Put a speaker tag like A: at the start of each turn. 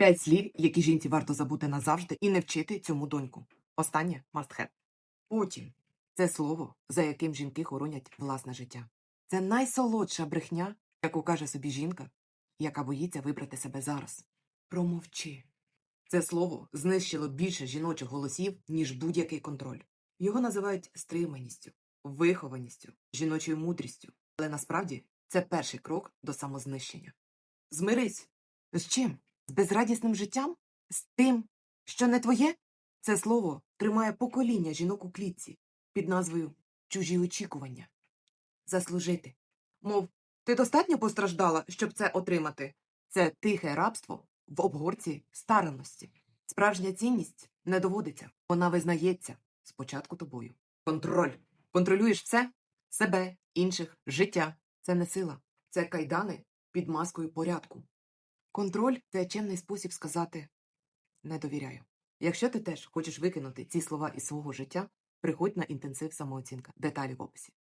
A: П'ять слів, які жінці варто забути назавжди і не вчити цьому доньку. Останнє must have. Потім це слово, за яким жінки хоронять власне життя. Це найсолодша брехня, яку каже собі жінка, яка боїться вибрати себе зараз. Промовчи. Це слово знищило більше жіночих голосів, ніж будь-який контроль. Його називають стриманістю, вихованістю, жіночою мудрістю. Але насправді це перший крок до самознищення. Змирись. З чим? З безрадісним життям? З тим, що не твоє? Це слово тримає покоління жінок у клітці під назвою чужі очікування. Заслужити. Мов, ти достатньо постраждала, щоб це отримати. Це тихе рабство в обгорці старанності. Справжня цінність не доводиться, вона визнається спочатку тобою. Контроль. Контролюєш все себе, інших, життя. Це не сила, це кайдани під маскою порядку. Контроль це чемний спосіб сказати не довіряю. Якщо ти теж хочеш викинути ці слова із свого життя, приходь на інтенсив самооцінка. Деталі в описі.